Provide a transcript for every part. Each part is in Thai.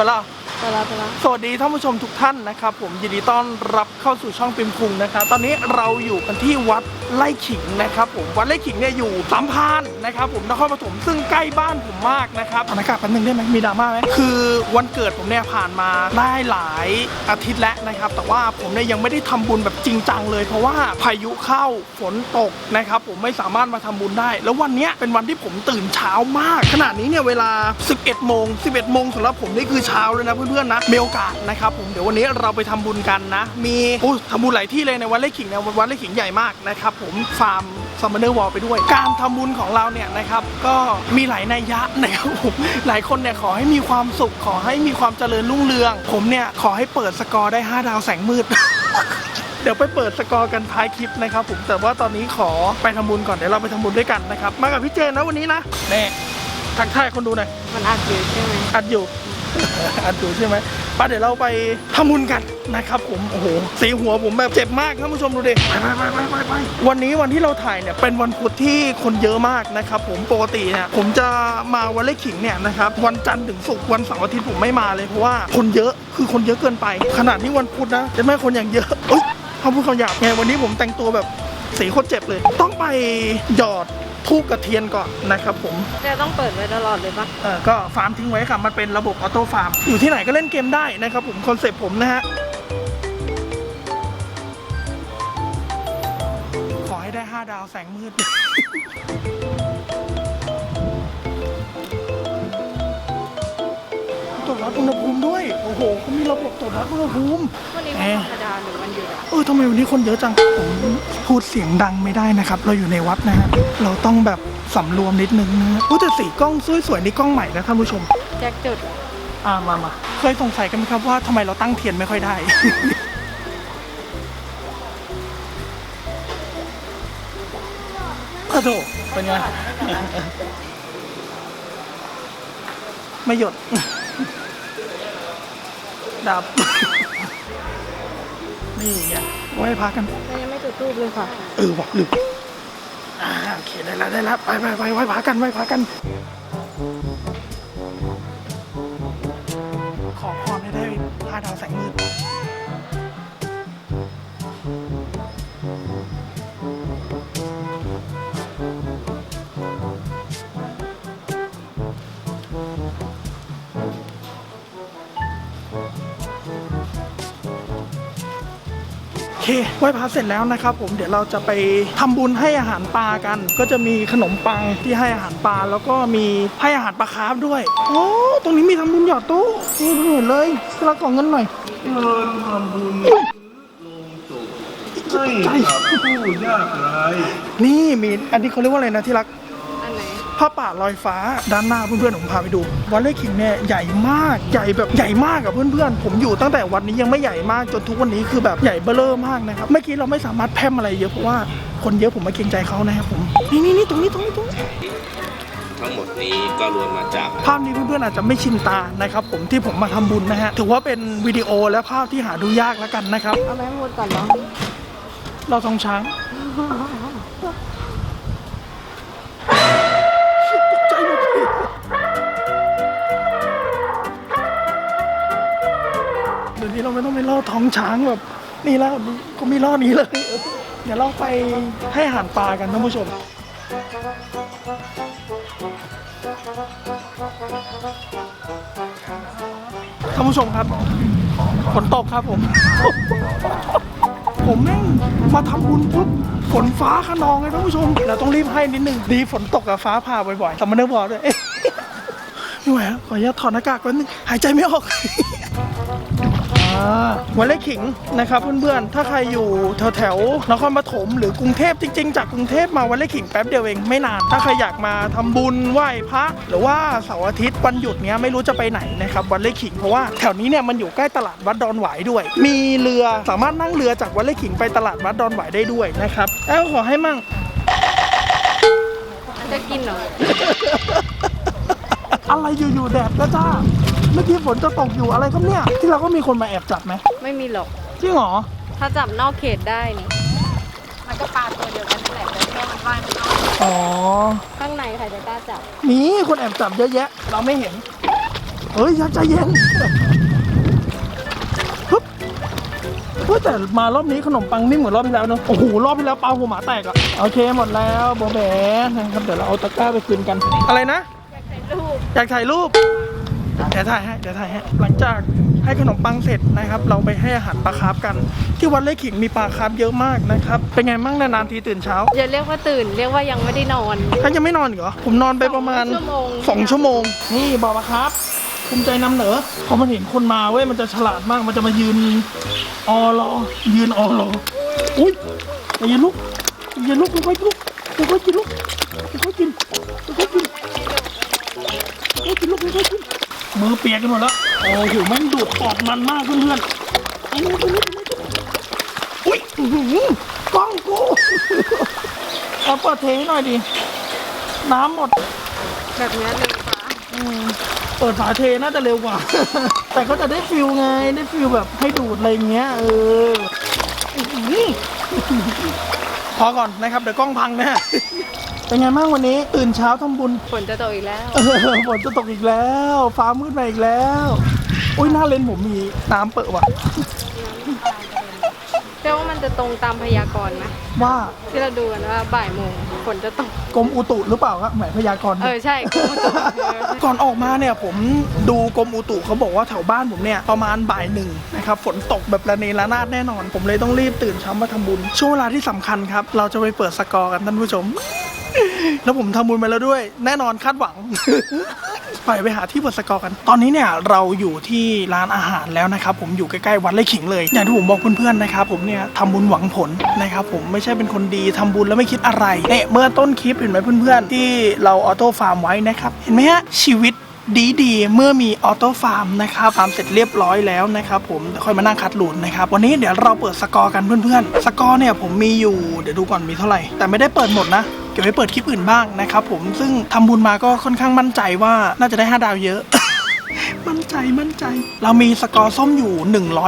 ไปละไปละไปละสวัสดีท่านผู้ชมทุกท่านนะครับ ผมยินดีต้อนรับเข้าสู่ช่องปิมคุงนะครับ ตอนนี้เราอยู่กันที่วัด ไร่ขิงนะครับผมวัดไร่ขิงเนี่ยอยู่สามพรานนะครับผมนครปฐมซึ่งใกล้บ้านผมมากนะครับเอาหน้ากากแป๊บนึงได้ไหมมีดราม่าไหมคือวันเกิดผมเนี่ยผ่านมาได้หลายอาทิตย์แล้วนะครับ แต่ว่าผมเนี่ยยังไม่ได้ทำบุญแบบจริงจังเลย เพราะว่าพายุเข้าฝนตกนะครับผมไม่สามารถมาทำบุญได้ แล้ววันเนี้ยเป็นวันที่ผมตื่นเช้ามากขณะนี้เนี่ยเวลา 11โมง11โมงสำหรับผมนี่คือเช้าเลยนะเพื่อนๆนะมีโอกาสนะครับผมเดี๋ยววันนี้เราไปทำบุญกันนะ มีโอ้ทำบุญหลายที่เลยในวัดไร่ขิงเนี่ยวัดไร่ขิงใหญ่มากนะครับผมฟาร์มซัมเมอร์วอลไปด้วย การทำบุญของเราเนี่ยนะครับก็มีหลายนัยยะนะครับผมหลายคนเนี่ยขอให้มีความสุขขอให้มีความเจริญรุ่งเรือง ผมเนี่ยขอให้เปิดสกอร์ได้ 5 ดาวแสงมืดเดี๋ยวไปเปิดสกอร์กันท้ายคลิปนะครับผมแต่ว่าตอนนี้ขอไปทำบุญก่อนเดี๋ยวเราไปทำบุญด้วยกันนะครับมากับพี่เจนนะวันนี้นะเน่ทักทายคนดูหน่อยมันอัดอยู่ใช่ไหมอัดอยู่ อัดอยู่ใช่ไหมป้าเดี๋ยวเราไปทำบุญกันนะครับผมโอ้โหสีหัวผมแบบเจ็บมากท่านผู้ชมดูดิไปไปไปไปไปวันนี้วันที่เราถ่ายเนี่ยเป็นวันพุธที่คนเยอะมากนะครับผมปกติเนี่ยผมจะมาวันเล็กขิงเนี่ยนะครับวันจันทร์ถึงศุกร์วันเสาร์อาทิตย์ผมไม่มาเลยเพราะว่าคนเยอะคือคนเยอะเกินไป ขนาดนี้วันพุธนะจะไม่คนอย่างเยอะเอ้ยเขาพูดคำหยาบไงวันนี้ผมแต่งตัวแบบสีโคตรเจ็บเลย ต้องไปหยอด ทูบกระเทียนก่อนนะครับผมจะต้องเปิดไว้ตลอดเลยปะเออก็ฟาร์มทิ้งไว้ค่ะ มันเป็นระบบออโต้ฟาร์ม อยู่ที่ไหนก็เล่นเกมได้นะครับผม คอนเซปต์ผมนะฮะ ขอให้ได้ 5 ดาวแสงมืดตรวจวั ดอุณหภูมิด้วย โอ้โหเขามีระบบตรวจวัดอุณหภูมิวันนี้เอ๊ะวันธรรมดาหรือวันหยุดอะเออทำไมวันนี้คนเยอะจังผมพูดเสียงดังไม่ได้นะครับ เราอยู่ในวัดนะฮะเราต้องแบบสำรวมนิดนึงนะฮะอุ๊ยแต่สีกล้องสวยๆนี่กล้องใหม่นะท่านผู้ชม แจ็คจุดอ่ามามาเคยสงสัยกันไหมครับว่าทำไมเราตั้งเทียนไม่ค่อยได้โอ้โถเป็นไง ไม่หยด ดับ นี่ไงไว้พักกันแต่ยังไม่จุดทูบเลยค่ะ เออว่ะลืมอ่าโอเคได้แล้วได้แล้วไปไปไปไว้พักกันไว้พักกัน ขอพรให้ได้ห้าดาวแสงมืด ไหว้พระเสร็จแล้วนะครับผมเดี๋ยวเราจะไปทำบุญให้อาหารปลากัน ก็จะมีขนมปังที่ให้อาหารปลาแล้วก็มีให้อาหารปลาคาร์ฟด้วยโอ้ตรงนี้มีทำบุญหยอดตู้นี่เห็นเลยเราขอเงินหน่อยเงินทำบุญลงศพให้กับผู้ยากไร้นี่มีอันนี้เขาเรียกว่าอะไรนะที่รักอันไหน ผ้าป่าลอยฟ้าด้านหน้าเพื่อนๆผมพาไปดูวันเล่ขิงเนี่ยใหญ่มากใหญ่แบบใหญ่มากกับเพื่อนๆผมอยู่ตั้งแต่วันนี้ยังไม่ใหญ่มากจนทุกวันนี้คือแบบใหญ่เบ้อเร่อมากนะครับเมื่อกี้เราไม่สามารถแพร่มอะไรเยอะเพราะว่าคนเยอะผมไม่เกรงใจเขานะครับผมนี่นี่นี่ตรงนี้ตรงนี้ตรงนี้ทั้งหมดนี้ก็รวมมาจาก ภาพนี้เพื่อนๆอาจจะไม่ชินตานะครับผมที่ผมมาทำบุญนะฮะถือว่าเป็นวิดีโอและภาพที่หาดูยากแล้วกันนะครับเอาแม่หมดก่อนเนาะเราทองช้าง นี้เราไม่ต้องไปล่อท้องช้างแบบนี่แล้วก็มีล่อนี้เลย เดี๋ยวเราไปให้อาหารปลากันท่านผู้ชมท่านผู้ชมครับฝนตกครับผม ผมแม่งมาทำบุญปุ๊บฝนฟ้าขนองเลยท่านผู้ชมเราต้องรีบให้นิดนึงดีฝนตกกับฟ้าผ่าบ่อยๆแต่มันเนอร์บอกด้วยไม่ไหวแล้วขออนุญาตถอดหน้ากากแป๊บนึงหายใจไม่ออก อ่าวันเล็กขิงนะครับเพื่อนๆ ถ้าใครอยู่แถวแถวๆนครปฐมหรือกรุงเทพจริงๆ จากกรุงเทพมาวันเล็กขิงแป๊บเดียวเองไม่นาน ถ้าใครอยากมาทำบุญไหว้พระ หรือว่าเสาร์อาทิตย์วันหยุดเนี้ยไม่รู้จะไปไหนนะครับวันเล็กขิงเพราะว่าแถวนี้เนี่ยมันอยู่ใกล้ตลาดวัดดอนหวายด้วย มีเรือสามารถนั่งเรือจากวันเล็กขิงไปตลาดวัดดอนหวายได้ด้วยนะครับแล้วขอให้มั่งจะกินเหรออะไรอยู่ๆแดดก็จ้า เมื่อกี้ฝนจะตกอยู่อะไรครับเนี่ย ที่เราก็มีคนมาแอบจับไหมไม่มีหรอก จริงเหรอ ถ้าจับนอกเขตได้นี่ มันก็ปลาตัวเดียวกันนั่นแหละแต่แค่มันว่ายมันนอกอ๋อ ข้างในใครจะกล้าจับ มีคนแอบจับเยอะแยะ เราไม่เห็น เฮ้ยยักษ์ใจเย็นฮึบเฮ้ยแต่มารอบนี้ขนมปังนิ่มเหมือนรอบที่แล้วเนอะโอ้โหรอบที่แล้วปลาหัวหมาแตกอะโอเคหมดแล้วโบแบนะครับเดี๋ยวเราเอาตะกร้าไปคืนกัน อะไรนะ อยากถ่ายรูป เดี๋ยวถ่ายให้เดี๋ยวถ่ายให้หลังจากให้ขนมปังเสร็จนะครับ เราไปให้อาหารปลาคาร์ฟกัน ที่วัดไร่ขิงมีปลาคาร์ฟเยอะมากนะครับ เป็นไงมั่งนานๆทีตื่นเช้าอย่าเรียกว่าตื่น เรียกว่ายังไม่ได้นอน ท่านยังไม่นอนอีกเหรอ ผมนอนไปประมาณสองชั่วโมง สองชั่วโมง นี่บอกมาครับภูมิใจนำเหนอพอมันเห็นคนมาเว้ยมันจะฉลาดมากมันจะมายืนออรอยืนออรออุ้ยอย่ายืนลุกอย่ายืนลุกค่อยๆลุกค่อยๆกินลุกค่อยๆกินค่อยๆกินค่อยๆกินลุกค่อยๆกิน มือเปียกกันหมดแล้ว โอ้โหแม่งดูดปอดมันมากเพื่อนๆเอามือไปลุกอุ้ยอื้อหือกล้องกูเอาเปิดเทให้น่อยดิ น้ำหมด แบบนี้เลยฟ้าอืมเปิดฝาเทน่าจะเร็วกว่า แต่ก็จะได้ฟิลไง ได้ฟิลแบบให้ดูดอะไรเงี้ย เออพอก่อนนะครับ เดี๋ยวกล้องพังแนะ เป็นไงบ้างวันนี้ ตื่นเช้าทำบุญฝนจะตกอีกแล้ว เออฝนจะตกอีกแล้ว ฟ้ามืดมาอีกแล้ว อุ้ยหน้าเลนผมมีน้ำเปิดว่ะเรียกว่ามันจะตรงตามพยากรณ์ไหมว่าที่เราดูกันว่าบ่ายโมงฝนจะตก กรมอุตุหรือเปล่าครับแหมพยากรณ์ เออใช่กรมอุตุเออ ก่อนออกมาเนี่ยผมดูกรมอุตุเขาบอกว่าแถวบ้านผมเนี่ยประมาณบ่ายหนึ่งนะครับฝนตกแบบระเนระนาดแน่นอน ผมเลยต้องรีบตื่นเช้ามาทำบุญ ช่วงเวลาที่สำคัญครับ เราจะไปเปิดสกอร์กันท่านผู้ชม แล้วผมทำบุญไปแล้วด้วย แน่นอนคาดหวัง ไปไปหาที่เปิดสกอร์กัน ตอนนี้เนี่ยเราอยู่ที่ร้านอาหารแล้วนะครับ ผมอยู่ใกล้ๆวัดไร่ขิงเลย อย่างที่ผมบอกเพื่อนๆนะครับผมเนี่ยทำบุญหวังผลนะครับผมไม่ใช่เป็นคนดีทำบุญแล้วไม่คิดอะไรเนี่ยเมื่อต้นคลิปเห็นไหมเพื่อนๆ ที่เราออโต้ฟาร์มไว้นะครับ เห็นไหมฮะชีวิตดีดีๆเมื่อมีออโต้ฟาร์มนะครับฟาร์มเสร็จเรียบร้อยแล้วนะครับผมเดี๋ยวค่อยมานั่งคัดหลุนนะครับ วันนี้เดี๋ยวเราเปิดสกอร์กันเพื่อนๆ สกอร์เนี่ยผมมีอยู่เดี๋ยวดูก่อนมีเท่าไหร่ แต่ไม่ได้เปิดหมดนะ เก็บไว้เปิดคลิปอื่นบ้างนะครับผมซึ่งทำบุญมาก็ค่อนข้างมั่นใจว่าน่าจะได้ 5 ดาวเยอะ มั่นใจมั่นใจ เรามีสกอร์ส้มอยู่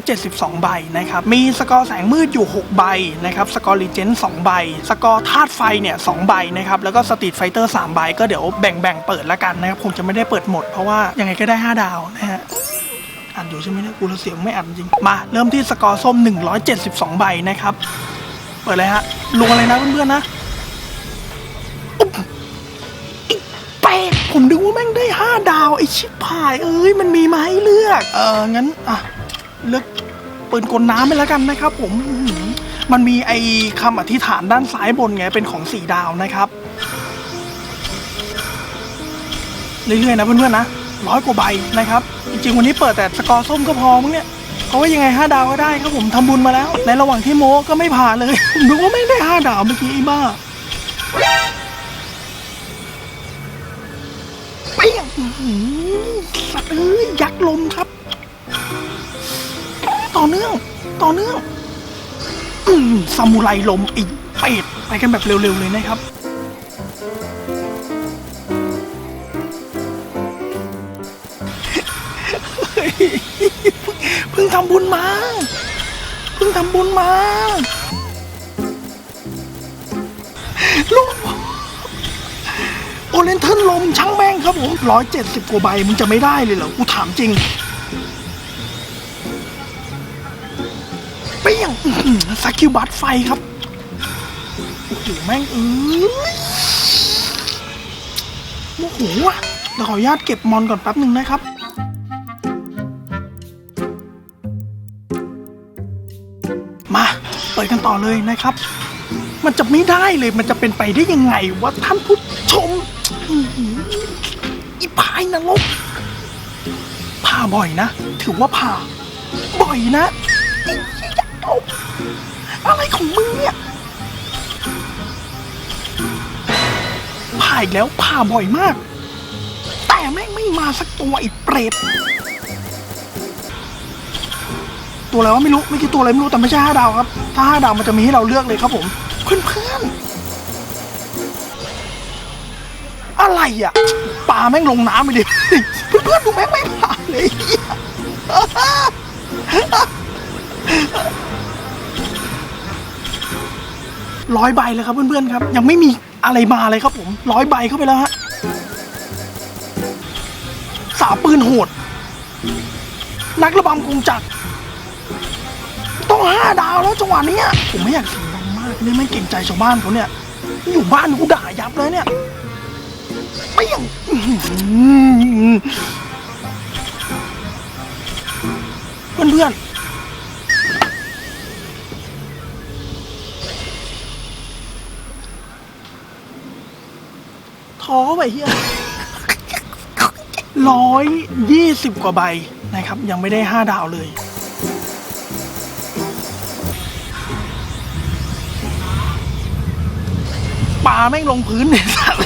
172 ใบนะครับ มีสกอร์แสงมืดอยู่ 6 ใบนะครับ สกอร์รีเจนต์2ใบ สกอร์ธาตุไฟเนี่ย2ใบนะครับ แล้วก็สตรีทไฟเตอร์3ใบก็เดี๋ยวแบ่งๆเปิดละกันนะครับผมจะไม่ได้เปิดหมดเพราะว่ายังไงก็ได้ 5 ดาวนะฮะอ่านอยู่ใช่ไหมเนี่ยกูเสียงไม่อ่านจริง มา เริ่มที่สกอร์ส้ม 172 ใบนะครับ เปิดเลยฮะลงอะไรนะเพื่อนๆนะ ผมดูว่าแม่งได้ห้าดาว ไอชิบหาย เอ้ย มันมีมาให้เลือก เอองั้น อะ เลือกปืนกลน้ำไปแล้วกันนะครับผม มันมีไอคำอธิษฐานด้านซ้ายบนไง เป็นของสี่ดาวนะครับ เรื่อยๆนะเพื่อนๆนะร้อยกว่าใบนะครับ จริงๆ วันนี้เปิดแต่สกอร์ส้มก็พอมั้งเนี่ยเพราะว่ายังไงห้าดาวก็ได้ครับผมทำบุญมาแล้ว ในระหว่างที่โมก็ไม่ผ่านเลยผมดูว่าไม่ได้ห้าดาวเมื่อกี้ไอ้บ้า อื้อสัตว์เอ้ยยักษ์ลมครับ ต่อเนื่อง ต่อเนื่องอืมซามูไรลมอีกเป็ดไปกันแบบเร็วๆเลยนะครับ เพิ่งทำบุญมา เพิ่งทำบุญมา อเลนเทิร์นลมช่างแม่งครับผมร้อยเจ็ดสิบกว่าใบมึงจะไม่ได้เลยเหรอกูถามจริงเปี้ยงอื้อหือสกิลบัตไฟครับโอ้โหแม่งเอ้ยโอ้โหว่ะเดี๋ยวขออนุญาตเก็บมอนก่อนแป๊บหนึ่งนะครับมาเปิดกันต่อเลยนะครับ มันจะไม่ได้เลย มันจะเป็นไปได้ยังไงวะท่านผู้ บ่อยนะ ถือว่าผ่า บ่อยนะ อะไรของมึงเนี่ย ผ่าอีกแล้วผ่าบ่อยมาก แต่แม่งไม่มาสักตัวไอีเปรตตัวอะไรวะไม่รู้ไม่กี่ตัวอะไรไม่รู้แต่ไม่ใช่ห้าดาวครับ ถ้าห้าดาวมันจะมีให้เราเลือกเลยครับผม เพื่อนเพื่อนๆอะไรอะ ปลาแม่งลงน้ำไปดิเพื่อนเพื่อนๆดูแม่งไม่ผ่านเลยร้อยใบเลยครับเพื่อนๆครับ ยังไม่มีอะไรมาเลยครับผมร้อยใบเข้าไปแล้วฮะสาวปืนโหด นักระบำกงจักรต้องห้าดาวแล้วจังหวะนี้ผมไม่อยากเสียงดังมากนี่ไม่เก่งใจชาวบ้านเขาเนี่ย อยู่บ้านกูด่ายับเลยเนี่ย ไม่อย่อื้อหือเพื่อนท้อไปเฮียร้อยยี่สิบกว่าใบนะครับ ยังไม่ได้ห้าดาวเลยปลาแม่งลงพื้นเนี่ยสัตว์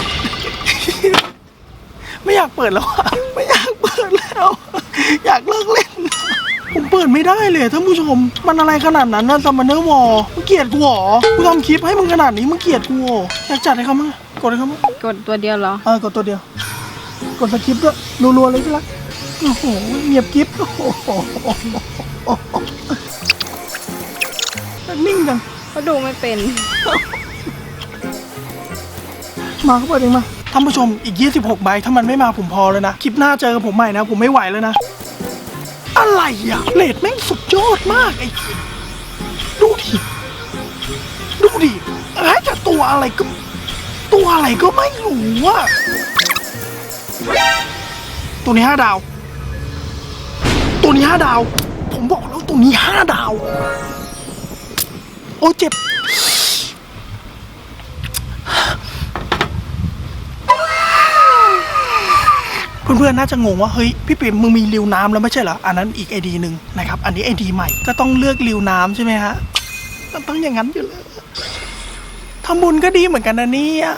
ไม่อยาก เปิดแล้วอะไม่อยากเปิดแล้ว อยากเลิกเล่น ผมเปิดไม่ได้เลยท่านผู้ชม มันอะไรขนาดนั้นนะซัมมอนเนอร์วอลมึงเกลียดกูเหรอกูทำคลิปให้มึงขนาดนี้มึงเกลียดกูเหรออยากจัดให้เขามั้งกดให้เขามั้งกดตัวเดียวเหรอ เออกดตัวเดียว กดสคริปต์ด้วยรัวๆเลยที่รักโอ้โหเงียบกิ๊บโอ้โหนิ่งจังก็ดูไม่เป็น มาเข้าไปเองมา ท่านผู้ชมอีก 26 ใบถ้ามันไม่มาผมพอเลยนะ คลิปหน้าเจอกับผมใหม่นะ ผมไม่ไหวแล้วนะ อะไรอะเลดแม่งสุดยอดมากไอ้ดูดิดูดิไอ้จะตัวอะไรก็ ตัวอะไรก็ไม่รู้อะตัวนี้ห้าดาว ตัวนี้ห้าดาว ผมบอกแล้วตัวนี้ห้าดาว โอ้เจ็บ เพื่อนๆน่าจะงงว่าเฮ้ยพี่ปิ่มมึงมีริวน้ำแล้วไม่ใช่เหรออันนั้นอีกไอดีหนึ่งนะครับอันนี้ไอดีใหม่ก็ต้องเลือกริวน้ำใช่ไหมฮะต้องอย่างนั้นอยู่แล้วทำบุญก็ดีเหมือนกันนะเนี่ย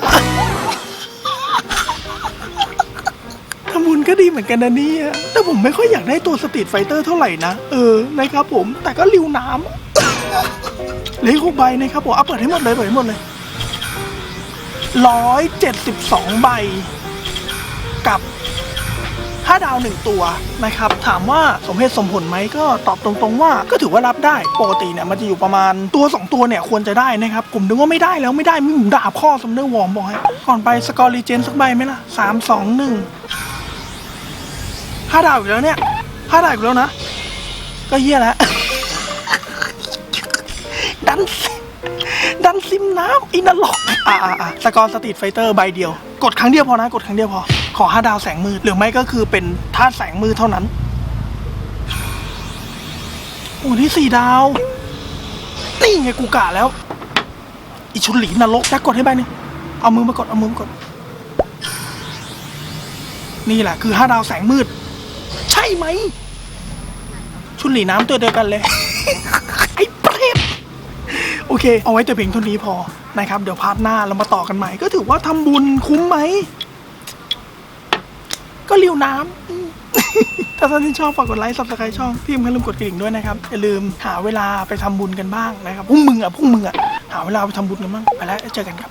ทำบุญก็ดีเหมือนกันนะเนี่ยแต่ผมไม่ค่อยอยากได้ตัวสตรีทไฟเตอร์เท่าไหร่นะ เออ นะครับผม แต่ก็ริวน้ำเหลือหกใบนะครับผมเอาเปิดให้หมดเลยเปิดให้หมดเลยร้อยเจ็ดสิบสองใบ กับ 5ดาว1ตัวนะครับถามว่าสมเหตุสมผลไหมก็ตอบตรงๆว่าก็ถือว่ารับได้ปกติเนี่ยมันจะอยู่ประมาณตัว 2 ตัวเนี่ยควรจะได้นะครับผมนึกว่าไม่ได้แล้วไม่ได้ไม่หมุนด่าพ่อสมเนอร์วอร์มบอกให้ก่อนไปสกอร์รีเจนสักใบไหมล่ะสามสองหนึ่งห้าดาวอีกแล้วเนี่ยห้าดาวอีกแล้วนะ ก็เยี่ยแล้วดันซิดันซิมน้ำอินล็อกอ่าอ่าอ่าสกอร์สตรีทไฟเตอร์ใบเดียว กดครั้งเดียวพอนะ กดครั้งเดียวพอ ขอห้าดาวแสงมืดหรือไม่ก็คือเป็นธาตุแสงมืดเท่านั้นโอ้ที่สี่ดาวนี่ไงกูกะแล้ว อีชุนหลีนรกจะกดให้ใบนึงเอามือมากดเอามือมากด นี่แหละคือห้าดาวแสงมืด ใช่ไหม ชุนหลีน้ำตัวเดียวกันเลย ไอ้เปรตโอเค เอาไว้แต่เพียงเท่านี้พอ นะครับ เดี๋ยวพาร์ทหน้าเรามาต่อกันใหม่ ก็ถือว่าทำบุญคุ้มไหม ก็เลี้ยวน้ำ ถ้าท่านที่ชอบฝากกดไลค์ subscribe ช่องพี่เอ็มอย่าลืมกดกระดิ่งด้วยนะครับ อย่าลืมหาเวลาไปทำบุญกันบ้างนะครับ พวกมึงอะ พวกมึงอะ หาเวลาไปทำบุญกันบ้าง ไปแล้วเจอกันครับ